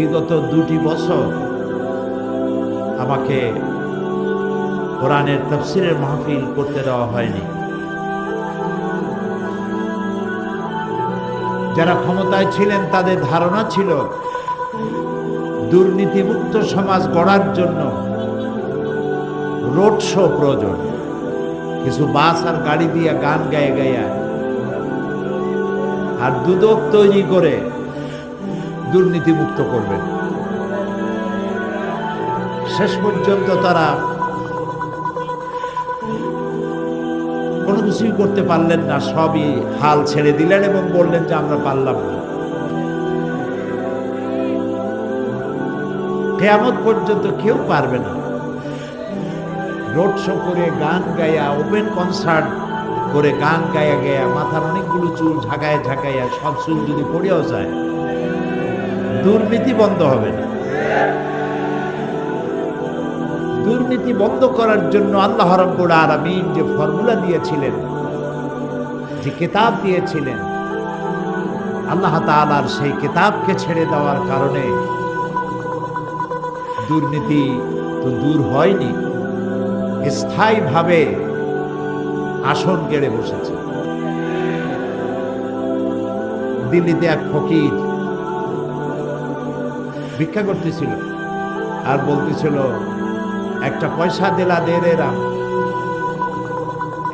বিগত দুটি বছর আমাকে কোরআনের তফসিরের মাহফিল করতে দেওয়া হয়নি। যারা ক্ষমতায় ছিলেন, তাদের ধারণা ছিল দুর্নীতিমুক্ত সমাজ গড়ার জন্য রোড শো প্রয়োজন। কিছু বাস আর গাড়ি দিয়ে গান গায়ে গায়া আর দুদক তৈরি করে দুর্নীতিমুক্ত করবেন শেষ পর্যন্ত তারা কোনো কিছুই করতে পারলেন না, সবই হাল ছেড়ে দিলেন এবং বললেন যে আমরা পারলাম না। কেয়ামত পর্যন্ত কেউ পারবে না। রোড শো করে, গান গায়া ওপেন কনসার্ট করে গান গায়া গায়া, মাথার অনেকগুলো চুল ঝাঁকায় ঝাঁকাইয়া, সব চুল যদি পড়েও যায় দুর্নীতি বন্ধ হবে না। দুর্নীতি বন্ধ করার জন্য আল্লাহ রব্বুল আলামিন যে ফর্মুলা দিয়েছিলেন, যে কিতাব দিয়েছিলেন, আল্লাহ তাআলার সেই কিতাবকে ছেড়ে দেওয়ার কারণে দুর্নীতি তো দূর হয়নি, স্থায়ীভাবে আসন গেড়ে বসেছে। দিল্লিতে এক ফকির ভিক্ষা করতেছিল আর বলতেছিল, একটা পয়সা দিলা দে রে রাম।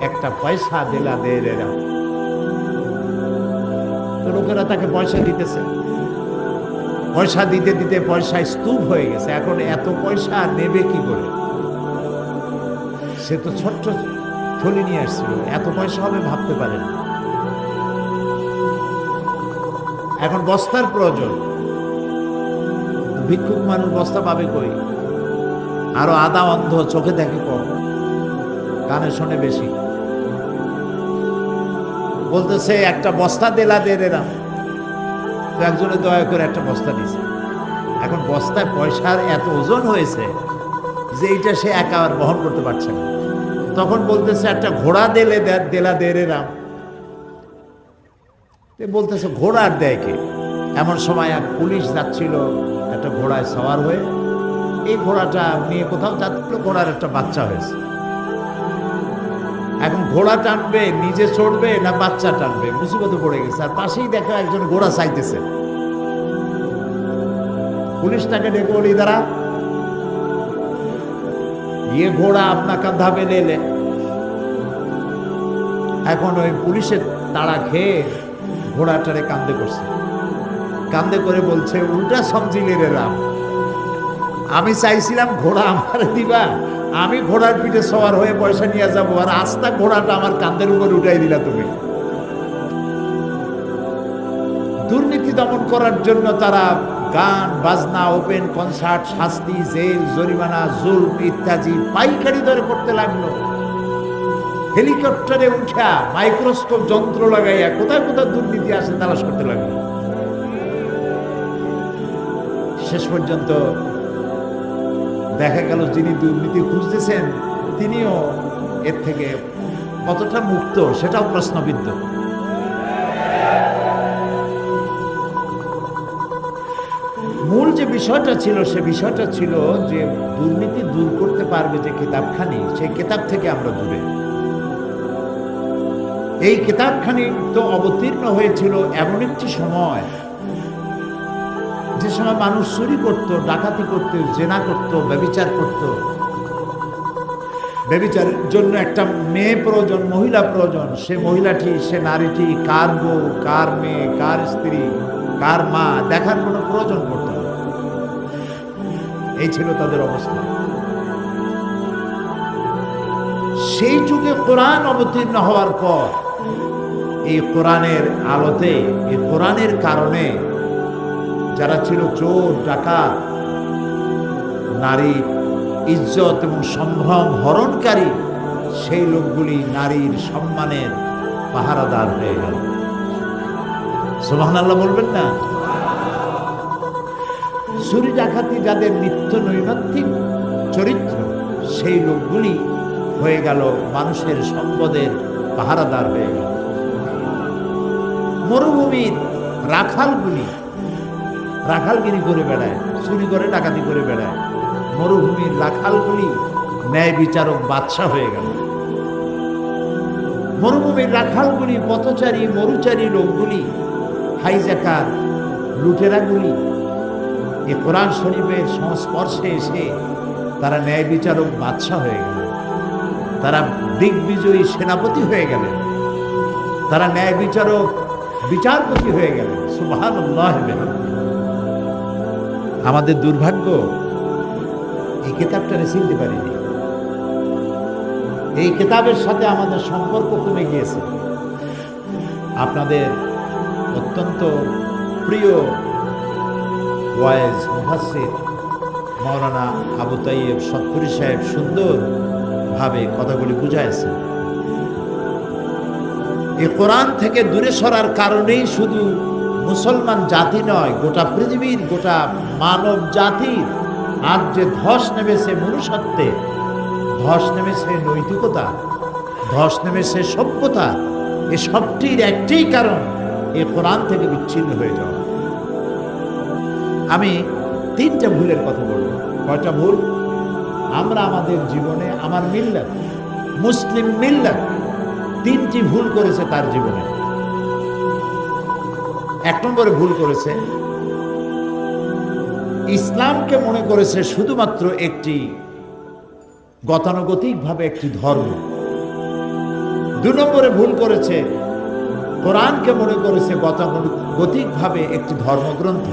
একটা পয়সা দিলা দে রে রাম। লোকেরা তাকে পয়সা দিতেছে। পয়সা দিতে দিতে পয়সা স্তূপ হয়ে গেছে। এখন এত পয়সা নেবে কি করে? সে তো ছোট্ট থলি নিয়ে আসছিল। এত পয়সা হবে ভাবতে পারে না। এখন বস্তার প্রয়োজন। ভিক্ষুক মানুষ বস্তা পাবে কই? আরও আদা অন্ধ চোখে দেখে কম। কানে শোনে বেশি। বলতেছে, একটা বস্তা দেলা দে রে তো একজনে দয়া করে একটা বস্তা দিছে। এখন বস্তায় পয়সার এত ওজন হয়েছে যে এইটা সে একা আর বহন করতে পারছে না। তখন বলতেছে, একটা ঘোড়া দেলে দেলা দে রে রাম। বলতেছে ঘোড়ার দেয় কে? এমন সময় এক পুলিশ যাচ্ছিল একটা ঘোড়ায় সওয়ার হয়ে এই ঘোড়াটা নিয়ে কোথাও যাচ্ছিল ঘোড়ার একটা বাচ্চা হয়েছে। এখন ঘোড়া টানবে, নিজে চড়বে না বাচ্চা টানবে? মুসিবতে পড়ে গেছে। আর পাশেই দেখা একজন ঘোড়া চাইতেছে। পুলিশ তাকে ডেকে বলি দাঁড়া। ইয়ে ঘোড়া আপনাকে ধাবে নিলে এখন ওই পুলিশের তাড়া খেয়ে ঘোড়াটারে কান্দে করছে কান্দে করে বলছে, উল্টা সমঝিলে রে রাম। আমি চাইছিলাম ঘোড়া আমার দিবা, আমি ঘোড়ার পিঠে সওয়ার হয়ে পয়সা নিয়ে যাব, আর আস্তা ঘোড়াটা আমার কান্দের উপর উঠাই দিলা তুমি। দুর্নীতি দমন করার জন্য তারা গান, বাজনা, ওপেন কনসার্ট, শাস্তি, জেল, জরিমানা জুল ইত্যাদি পাইকারি দরে করতে লাগল। হেলিকপ্টারে উঠা মাইক্রোস্কোপ যন্ত্র লাগাইয়া কোথায় কোথায় দুর্নীতি আছে তালাশ করতে লাগল। শেষ পর্যন্ত দেখা গেল যিনি দুর্নীতি খুঁজতেছেন, তিনিও এর থেকে কতটা মুক্ত সেটাও প্রশ্নবিদ্ধ। মূল যে বিষয়টা ছিল, সে বিষয়টা ছিল যে দুর্নীতি দূর করতে পারবে যে কিতাবখানি, সেই কিতাব থেকে আমরা দূরে। এই কিতাবখানি তো অবতীর্ণ হয়েছিল এমন একটি সময় যে সময় মানুষ চুরি করত, ডাকাতি করত, জেনা করত, ব্যবিচার করত। ব্যবিচারের জন্য একটা মেয়ে প্রয়োজন, মহিলা প্রয়োজন। সে মহিলাটি, সে নারীটি কার বউ, কার মেয়ে, কার স্ত্রী, কার মা, দেখার কোনো প্রয়োজন না। এই ছিল তাদের অবস্থা। সেই যুগে কোরআন অবতীর্ণ হওয়ার পর এই কোরআনের আলোতে, এই কোরআনের কারণে যারা ছিল চোর, ডাকাত, নারী, ইজ্জত এবং সম্ভ্রম হরণকারী, সেই লোকগুলি নারীর সম্মানের পাহারাদার হয়ে গেল। সোহান আল্লাহ বলবেন না? চুরি ডাকাতি যাদের নিত্য নৈমিত্তিক চরিত্র, সেই লোকগুলি হয়ে গেল মানুষের সম্পদের পাহারাদার হয়ে গেল। মরুভূমির রাখালগুলি রাখালগিরি করে বেড়ায়, চুরি করে ডাকাতি করে বেড়ায়। মরুভূমির রাখালগুলি ন্যায় বিচারক বাদশাহ হয়ে গেল। মরুভূমির রাখালগুলি পথচারী, মরুচারী লোকগুলি হাইজাকার লুটেরাগুলি, এ কোরআন শরীফের সংস্পর্শে এসে তারা ন্যায় বিচারক বাদশাহ হয়ে গেল। তারা দিগ্বিজয়ী সেনাপতি হয়ে গেলেন তারা ন্যায় বিচারক বিচারপতি হয়ে গেলেন সুবাহান আমাদের দুর্ভাগ্য, এই কিতাবটা চিনতে পারিনি। এই কিতাবের সাথে আমাদের সম্পর্ক কমে গিয়েছে। আপনাদের অত্যন্ত প্রিয় ওয়াইজ মুহাসির মৌলানা আবু তাইয়েব সৎপুরি সাহেব সুন্দরভাবে কথাগুলি বুঝাইছেন এই কোরআন থেকে দূরে সরার কারণেই শুধু মুসলমান জাতি নয়, গোটা পৃথিবীর গোটা মানব জাতির আজ যে ধস নেমেছে মনুষ্যত্বে, ধস নেমেছে নৈতিকতা, ধস নেমেছে সভ্যতা, এ সবটির একটি কারণ এ কোরআন থেকে বিচ্ছিন্ন হয়ে যাওয়া। আমি তিনটা ভুলের কথা বলব। কয়টা ভুল? আমরা আমাদের জীবনে আমার মিল্লাত, মুসলিম মিল্লাত তিনটি ভুল করেছে তার জীবনে। এক নম্বরে ভুল করেছে। ইসলামকে মনে করেছে শুধুমাত্র একটি গতানুগতিকভাবে একটি ধর্ম। দু নম্বরে ভুল করেছে, কোরআনকে মনে করেছে গতানুগতিকভাবে একটি ধর্মগ্রন্থ।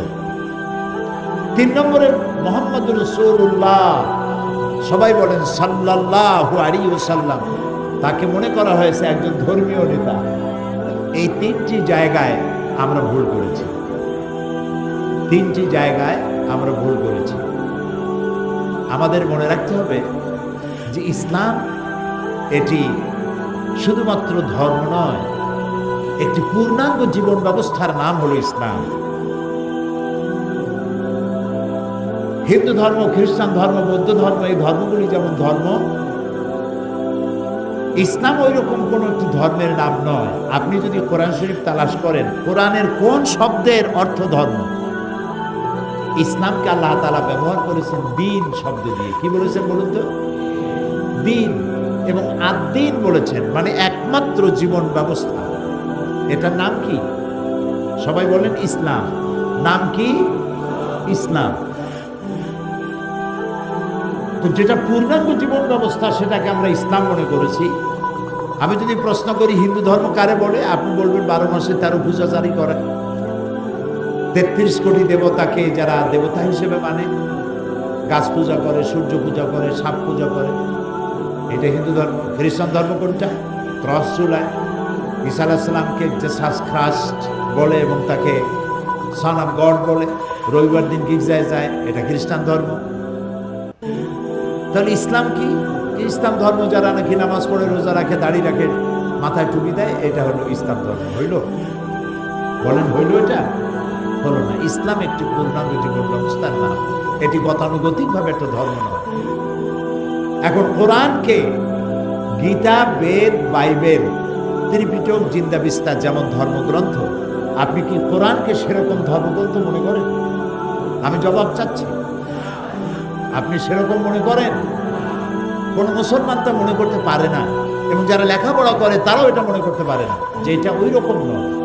তিন নম্বরে মোহাম্মদ রসুল্লাহ সবাই বলেন সাল্লাহ সাল্লাম তাকে মনে করা হয়েছে একজন ধর্মীয় নেতা। এই তিনটি জায়গায় আমরা ভুল করেছি। তিনটি জায়গায় আমরা ভুল করেছি। আমাদের মনে রাখতে হবে যে ইসলাম এটি শুধুমাত্র ধর্ম নয়, একটি পূর্ণাঙ্গ জীবন ব্যবস্থার নাম হলো ইসলাম। হিন্দু ধর্ম, খ্রিস্টান ধর্ম, বৌদ্ধ ধর্ম, এই ধর্মগুলি যেমন ধর্ম ইসলাম ওই রকম কোন একটি ধর্মের নাম নয়। আপনি যদি কোরআন শরীফ তালাশ করেন, কোরআনের কোন শব্দের অর্থ ধর্ম? ইসলামকে আল্লাহ তালা ব্যবহার করেছেন দিন শব্দ দিয়ে। কি বলেছেন বলুন তো? দিন এবং আদিন বলেছেন মানে একমাত্র জীবন ব্যবস্থা। এটার নাম কি? সবাই বলেন ইসলাম। নাম কি? ইসলাম। তো যেটা পূর্ণাঙ্গ জীবন ব্যবস্থা সেটাকে আমরা ইসলাম মনে করেছি। আমি যদি প্রশ্ন করি, হিন্দু ধর্ম কারে বলে? আপনি বলবেন বারো মাসে তেরো পূজা জারি করে তেত্রিশ কোটি দেবতাকে যারা দেবতা হিসেবে মানে। গাছ পূজা করে, সূর্য পূজা করে, সাপ পূজা করে। এটা হিন্দু ধর্ম। খ্রিস্টান ধর্ম কোনটা? ক্রস চুলায় ঈসা আলাহিসাল্লামকে যে সাস খ্রাস্ট বলে এবং তাকে সন অফ গড বলে। রবিবার দিন গির্জায় যায়। এটা খ্রিস্টান ধর্ম। তাহলে ইসলাম কি? ইসলাম ধর্ম যারা নাকি নামাজ পড়ে, রোজা রাখে, দাড়ি রাখে, মাথায় টুপি দেয়, এটা হলো ইসলাম ধর্ম। হইল? বলেন, হইল এটা? হলো না। ইসলাম একটি পূর্ণাঙ্গ জীবন ব্যবস্থার নাম। এটি গতানুগতিকভাবে একটা ধর্ম নয়। এখন কোরআনকে গীতা, বেদ, বাইবেল, ত্রিপিটক, জিন্দা বিস্তার যেমন ধর্মগ্রন্থ, আপনি কি কোরআনকে সেরকম ধর্মগ্রন্থ মনে করেন? আমি জবাব চাচ্ছি। আপনি সেরকম মনে করেন? কোন মুসলমান তা মনে করতে পারে না। এবং যারা লেখাপড়া করে, তারাও এটা মনে করতে পারে না যে এটা ওই রকম নয়।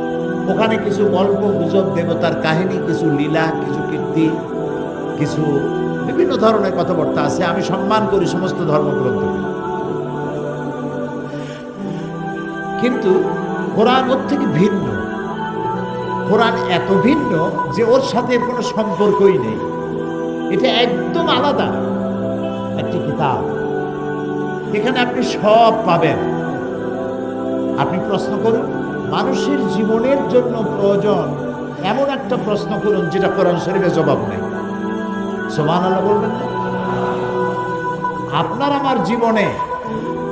ওখানে কিছু গল্প, গুজব, দেবতার কাহিনী, কিছু লীলা, কিছু কীর্তি, কিছু বিভিন্ন ধরনের কথাবার্তা আছে। আমি সম্মান করি সমস্ত ধর্মগ্রন্থকে। কিন্তু কোরআন ওর থেকে ভিন্ন। কোরআন এত ভিন্ন যে ওর সাথে কোনো সম্পর্কই নেই। এটা একদম আলাদা একটি কিতাব। এখানে আপনি সব পাবেন। আপনি প্রশ্ন করুন, মানুষের জীবনের জন্য প্রয়োজন এমন একটা প্রশ্ন করুন যেটা কোরআন শরীফে জবাব নেই। সোমান আল্লাহ বলবেন আপনার আমার জীবনে,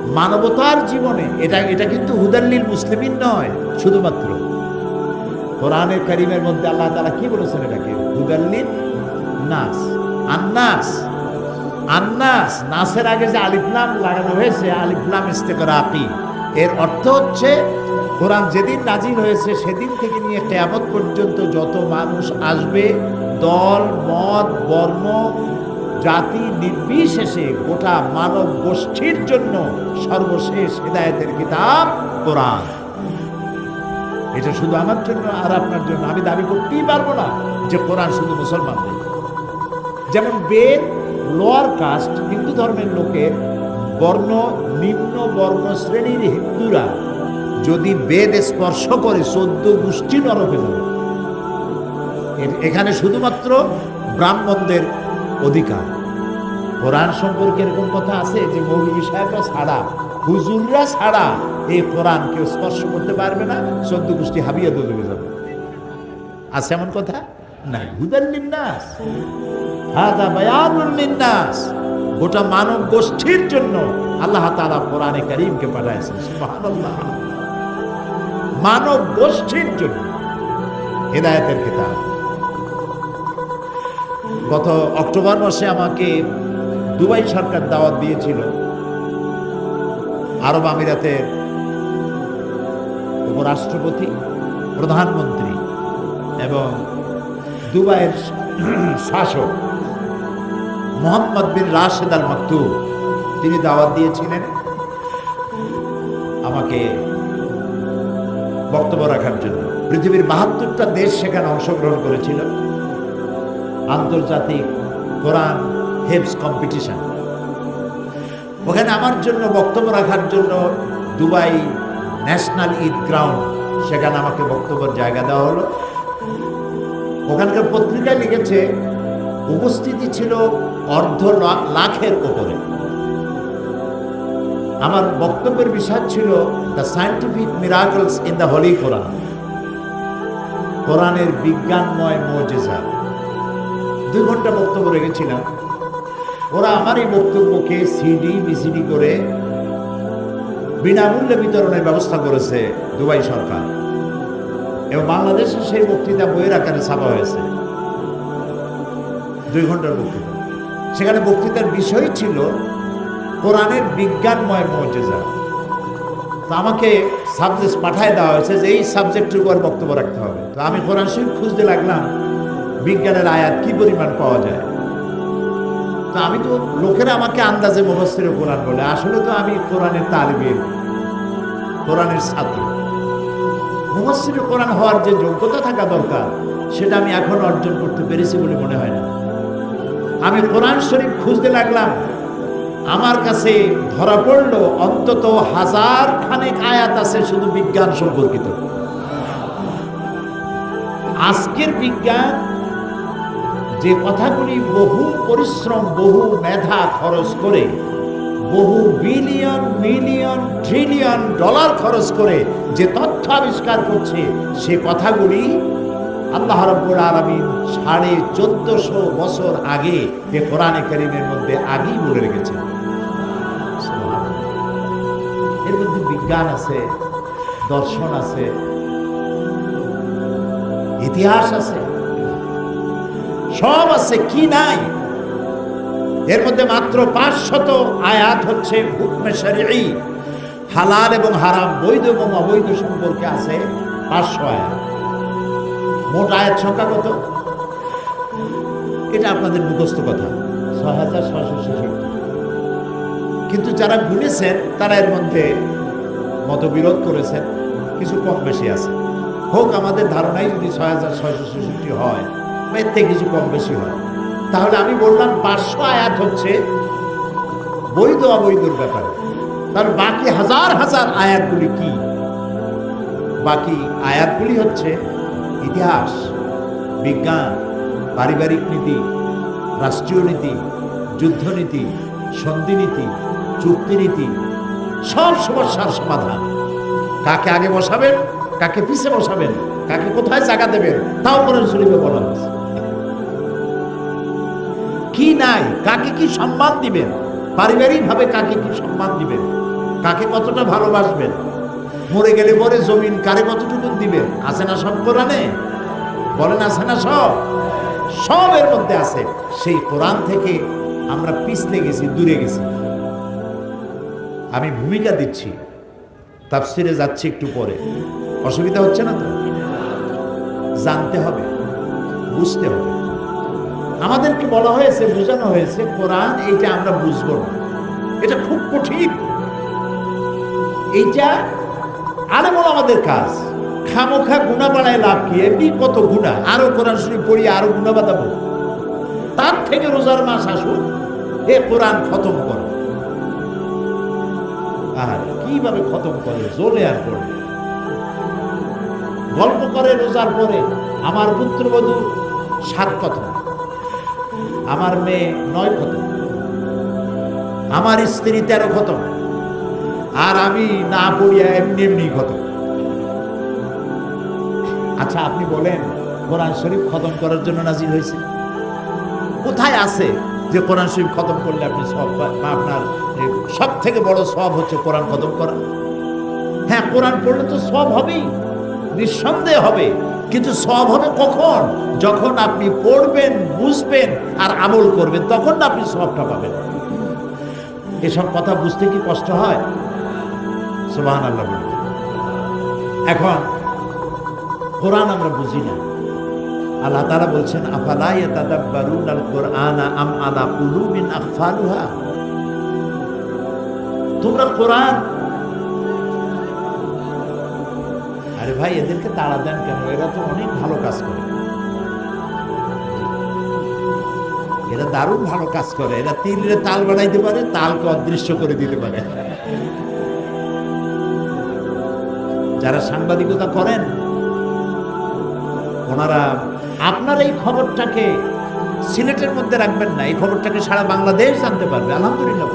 মানবতার জীবনে, এটা এটা কিন্তু হুদাল্লিল মুসলিমিন নয়, শুধুমাত্র। কোরআনের কারিমের মধ্যে আল্লাহ তারা কি বলেছেন এটাকে? হুদাল্লিল নাস। আন্নাস আন্নাস, নাসের আগে যে আলিফলাম লাগানো হয়েছে আলিফলাম ইস্তেকরাকি এর অর্থ হচ্ছে, কোরআন যেদিন নাজিল হয়েছে, সেদিন থেকে নিয়ে কেয়ামত পর্যন্ত যত মানুষ আসবে, দল, মত বর্ম জাতি নির্বিশেষে গোটা মানব গোষ্ঠীর জন্য সর্বশেষ হৃদায়তের কিতাব কোরআন। এটা শুধু আমার জন্য আর আপনার জন্য, আমি দাবি করতেই পারব না যে কোরআন শুধু মুসলমানদের। যেমন বেদ লোয়ার কাস্ট হিন্দু ধর্মের লোকের বর্ণ, নিম্ন বর্ণ শ্রেণির হিন্দুরা যদি বেদ স্পর্শ করে চোদ্দ গোষ্ঠী নরকে এখানে শুধুমাত্র ব্রাহ্মণদের অধিকার। কোরআন সম্পর্কে এরকম কথা আছে যে মৌলবী সাহেবরা ছাড়া, হুজুররা ছাড়া এই কোরআন কেউ স্পর্শ করতে পারবে না চোদ্দ গোষ্ঠী হাবিয়া দলে যাবে। আছে এমন কথা? না হুদাল্লিন নাস গোটা মানব গোষ্ঠীর জন্য আল্লাহ তাআলা কোরআনে কারীমকে পাঠাইছেন মানব গোষ্ঠীর জন্য হেদায়েতের কিতাব। গত অক্টোবর মাসে আমাকে দুবাই সরকার দাওয়াত দিয়েছিল। আরব আমিরাতের উপরাষ্ট্রপতি, প্রধানমন্ত্রী এবং দুবাইয়ের শাসক মোহাম্মদ বিন রাশেদ আল মাকতুব তিনি দাওয়াত দিয়েছিলেন আমাকে বক্তব্য রাখার জন্য। পৃথিবীর বাহাত্তরটা দেশ সেখানে অংশগ্রহণ করেছিল। আন্তর্জাতিক কোরআন হেপস কম্পিটিশন। ওখানে আমার জন্য বক্তব্য রাখার জন্য দুবাই ন্যাশনাল ঈদ গ্রাউন্ড, সেখানে আমাকে বক্তব্যের জায়গা দেওয়া হলো। ওখানকার পত্রিকায় লিখেছে, উপস্থিতি ছিল অর্ধ লাখের ওপরে। আমার বক্তব্যের বিষয় ছিল the scientific miracles in the holy Quran কোরআনের বিজ্ঞানময় মজেজা। দুই ঘণ্টা বক্তব্য রেখেছিলাম। ওরা আমার এই বক্তব্যকে সিডি বিসিডি করে বিনামূল্যে বিতরণের ব্যবস্থা করেছে দুবাই সরকার। এবং বাংলাদেশে সেই বক্তৃতা বইয়ের আকারে ছাপা হয়েছে। দুই ঘণ্টার বক্তৃতা সেখানে বক্তৃতার বিষয় ছিল কোরআনের বিজ্ঞানময় মর্যাদা। তো আমাকে সাবজেক্ট পাঠায় দেওয়া হয়েছে যে এই সাবজেক্টের উপর বক্তব্য রাখতে হবে। তো আমি কোরআন শরীফ খুঁজতে লাগলাম, বিজ্ঞানের আয়াত কি পরিমাণ পাওয়া যায়? তো আমি তো লোকেরা আমাকে আন্দাজে মুফাসসিরে কোরআন বলে, আসলে তো আমি কোরআনের তালিবের, কোরআনের ছাত্র। মুফাসসিরে কোরআন হওয়ার যে যোগ্যতা থাকা দরকার, সেটা আমি এখন অর্জন করতে পেরেছি বলে মনে হয় না। আমি কোরআন শরীফ খুঁজতে লাগলাম। আমার কাছে ধরা পড়ল, অন্তত হাজার খানেক আয়াত আছে শুধু বিজ্ঞান সম্পর্কিত। আজকের বিজ্ঞান যে কথাগুলি বহু পরিশ্রম, বহু মেধা খরচ করে, বহু বিলিয়ন, মিলিয়ন, ট্রিলিয়ন ডলার খরচ করে যে তথ্য আবিষ্কার করছে, সে কথাগুলি আল্লাহ রব্বুল আলমিন সাড়ে চোদ্দশো বছর আগে যে কোরআনে করিমের মধ্যে আগেই বলে রেখেছেন। এর মধ্যে বিজ্ঞান আছে, দর্শন আছে, ইতিহাস আছে, সব আছে, কি নাই? এর মধ্যে মাত্র পাঁচশত আয়াত হচ্ছে হালাল এবং হারাম, বৈধ এবং অবৈধ সম্পর্কে আছে পাঁচশো আয়াত। মোট আয়াত সংখ্যা কত? এটা আপনাদের মুখস্থ কথা। ছয় হাজার ছয়শো ছেষট্টি। কিন্তু যারা গুনেছেন, তারা এর মধ্যে মতবিরোধ করেছেন, কিছু কম বেশি আছে। হোক, আমাদের ধারণাই যদি ছয় হাজার ছয়শো ছেষট্টি হয়, বা এর থেকে কিছু কম বেশি হয়। তাহলে আমি বললাম, পাঁচশো আয়াত হচ্ছে বৈধ অবৈধর ব্যাপারে। তার বাকি হাজার হাজার আয়াতগুলি কি? বাকি আয়াতগুলি হচ্ছে ইতিহাস, বিজ্ঞান, পারিবারিক নীতি, রাষ্ট্রীয় নীতি, যুদ্ধনীতি, সন্ধিনীতি, চুক্তিনীতি, সব সমস্যার সমাধান। কাকে আগে বসাবেন, কাকে পিছে বসাবেন, কাকে কোথায় জায়গা দেবেন, তাও করে শরীফে বলা হয়েছে। কি নাই, কাকে কি সম্মান দিবেন, পারিবারিকভাবে কাকে কি সম্মান দিবেন, কাকে কতটা ভালোবাসবেন মরে গেলে পরে জমিন কারে কতটুকু দিবে? আছে না সব কোরআনে? বলেন, আছে না সব? সব এর মধ্যে আছে। সেই কোরআন থেকে আমরা পিছলে গেছি, দূরে গেছি। আমি ভূমিকা দিচ্ছি। তাফসিরে যাচ্ছি একটু পরে। অসুবিধা হচ্ছে না তো? জানতে হবে, বুঝতে হবে। আমাদেরকে বলা হয়েছে, বোঝানো হয়েছে, কোরআন এইটা আমরা বুঝব না। এটা খুব কঠিন। এইটা আলেমল আমাদের কাজ। খামোখা গুণা বাড়ায় লাভ কি? এমনি কত গুণা আরও কোরআন শরীফ পড়ি আরও গুণা বাঁধাবো। তার থেকে রোজার মাস আসুক, এ কোরআন খতম করো। আর কীভাবে খতম করে জোরে আর করে গল্প করে রোজার পরে, আমার পুত্রবধূ সাত কথা। আমার মেয়ে নয় খতম আমার স্ত্রী তেরো খতম আর আমি না পড়িয়া এমনি এমনি খতম। আচ্ছা আপনি বলেন, কোরআন শরীফ খতম করার জন্য নাজির হয়েছে? কোথায় আছে যে কোরআন শরীফ খতম করলে আপনি সব আপনার সব থেকে বড় সব হচ্ছে কোরআন খতম করা? হ্যাঁ কোরআন পড়লে তো সব হবেই, নিঃসন্দেহ হবে। কিন্তু সব হবে কখন? যখন আপনি পড়বেন, বুঝবেন আর আমল করবেন, তখন আপনি সবটা পাবেন। এসব কথা বুঝতে কি কষ্ট হয়? সুবাহ আল্লাহ। এখন কোরআন আমরা বুঝি না। আল্লাহ তারা বলছেন, আফালা ইয়াতাদাব্বারুন আল আম আলা আকফালুহা তোমরা কোরআন আরে ভাই, এদেরকে তাড়া দেন কেন? এরা তো অনেক ভালো কাজ করে। এরা দারুণ ভালো কাজ করে। এরা তিলে তাল বানাইতে পারে, তালকে অদৃশ্য করে দিতে পারে। যারা সাংবাদিকতা করেন, ওনারা আপনার এই খবরটাকে সিলেটের মধ্যে রাখবেন না, এই খবরটাকে সারা বাংলাদেশ জানতে পারবে, আলহামদুলিল্লাহ।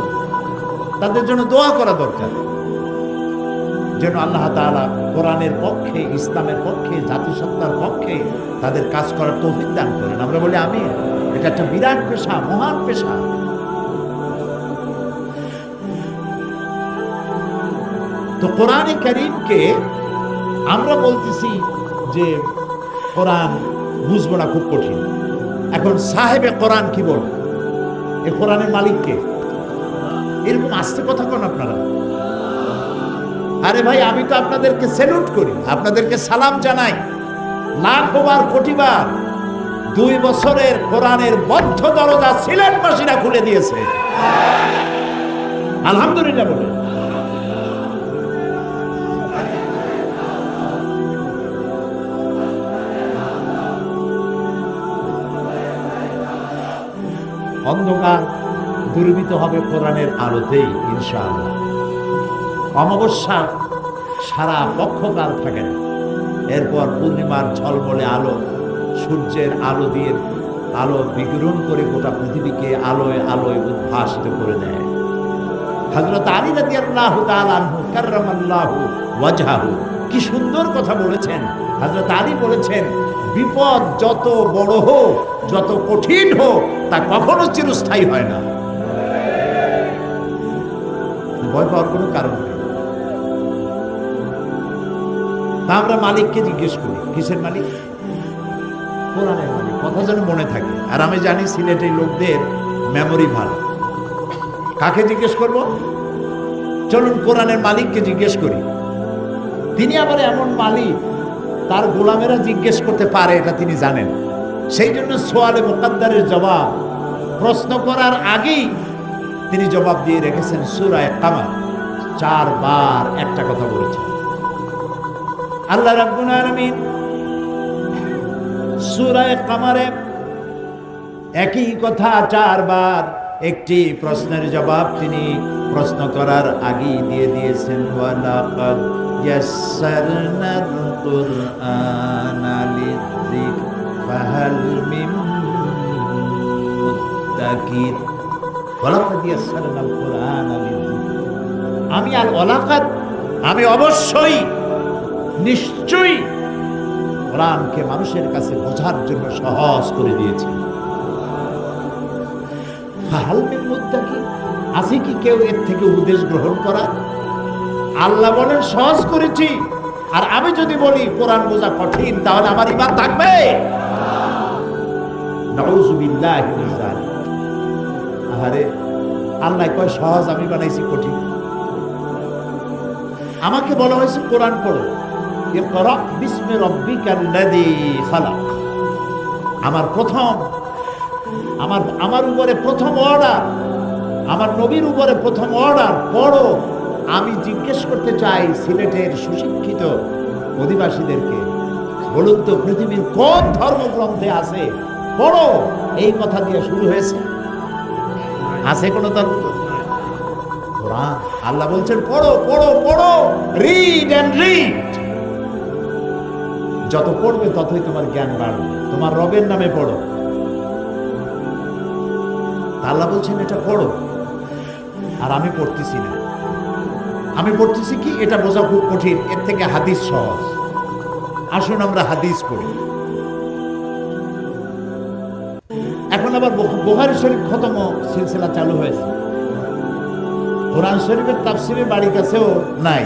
তাদের জন্য দোয়া করা দরকার। যেন আল্লাহ তাআলা কোরআনের পক্ষে, ইসলামের পক্ষে, জাতিসত্তার পক্ষে তাদের কাজ করার তৌফিক দান করেন। আমরা বলি আমি এটা একটা বিরাট পেশা, মহান পেশা। তো কোরআনে করিমকে আমরা বলতেছি যে কোরআন বুঝব না খুব কঠিন। এখন সাহেবে কোরআন কি বল? এ কোরআনের মালিককে এরকম আসতে কথা কোন আপনারা। আরে ভাই, আমি তো আপনাদেরকে স্যালুট করি, আপনাদেরকে সালাম জানাই। লাখবার কোটিবার দুই বছরের কোরআনের বদ্ধ দরজা সিলেটবাসীরা খুলে দিয়েছে। আলহামদুলিল্লাহ অন্ধকার দুর্বৃত হবে কোরআনের আলোতেই, ইনশাআল্লাহ। অমাবস্যা সারা পক্ষকাল থাকে না। এরপর পূর্ণিমার ঝলমলে আলো, সূর্যের আলো দিয়ে আলো বিকিরণ করে গোটা পৃথিবীকে আলোয় আলোয় উদ্ভাসিত করে দেয়। হজরত আলী রাদি আল্লাহ তালু কার্রামাল্লাহু ওয়াজহাহু। কি সুন্দর কথা বলেছেন। হজরত আলী বলেছেন, বিপদ যত বড় হোক যত কঠিন হোক, তা কখনো চিরস্থায়ী হয় না। ভয় পাওয়ার কোনো কারণ নেই। তা আমরা মালিককে জিজ্ঞেস করি, কিসের মালিক? কোরআনের মালিক। কথা যেন মনে থাকে। আর আমি জানি সিলেটের লোকদের মেমোরি ভালো। কাকে জিজ্ঞেস করব? চলুন, কোরআনের মালিককে জিজ্ঞেস করি। তিনি আবার এমন মালিক, তার গোলামেরা জিজ্ঞেস করতে পারে, এটা তিনি জানেন। সেই জন্য সোয়ালে মোকাদ্দারের জবাব, প্রশ্ন করার আগেই তিনি জবাব দিয়ে রেখেছেন সুরায় কামার চারবার একটা কথা বলেছেন। আল্লাহ রাব্বুল আলামিন সূরায়ে কামারে একই কথা চারবার একটি প্রশ্নের জবাব তিনি প্রশ্ন করার আগেই দিয়ে দিয়েছেন, ওয়ালাকাদ ইয়াসসারনাল কুরআনা ফাহাল মিন মুদ্দাকির ওয়ালাকাদ ইয়াসসারনাল আমি আল ওয়ালাকাদ আমি অবশ্যই নিশ্চয়ই কোরআনকে মানুষের কাছে বোঝার জন্য সহজ করে দিয়েছি। আছে কি কেউ এর থেকে উপদেশ গ্রহণ করা? আল্লাহ বলেন, সহজ করেছি। আর আমি যদি বলি কোরআন বোঝা কঠিন, তাহলে আমার ইমান থাকবে। আহারে, আল্লাহ কয়, সহজ আমি বানাইছি, কঠিন। আমাকে বলা হয়েছে, কোরআন আমার প্রথম, আমার আমার উপরে প্রথম অর্ডার আমার নবীর উপরে প্রথম অর্ডার পড়ো। আমি জিজ্ঞেস করতে চাই, সিলেটের সুশিক্ষিত অধিবাসীদেরকে। বলুন তো, পৃথিবীর কোন ধর্মগ্রন্থে আছে পড়ো এই কথা দিয়ে শুরু হয়েছে। আছে কোনো কোরআন, আল্লাহ বলছেন, পড়ো পড়ো পড়ো রিড এন্ড রিড যত পড়বে ততই তোমার জ্ঞান বাড়বে, তোমার রবের নামে পড়ো। আল্লাহ বলছেন, এটা পড়ো। আর আমি পড়তেছি না। আমি পড়তেছি কি? এটা বোঝা খুব কঠিন, এর থেকে হাদিস সহজ। আসুন আমরা হাদিস পড়ি। এখন আবার বোহারি শরীফ খতম সিলসিলা চালু হয়েছে। কোরআন শরীফের তাফসিরের বাড়ির কাছেও নাই।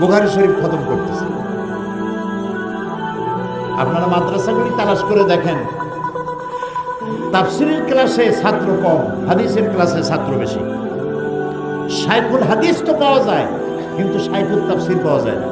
বুখারি শরীফ খতম করতেছে। আপনারা মাদ্রাসাগুলি তালাশ করে দেখেন। তাফসিরের ক্লাসে ছাত্র কম, হাদিসের ক্লাসে ছাত্র বেশি। সাইফুল হাদিস তো পাওয়া যায়, কিন্তু সাইফুল তাফসির পাওয়া যায় না।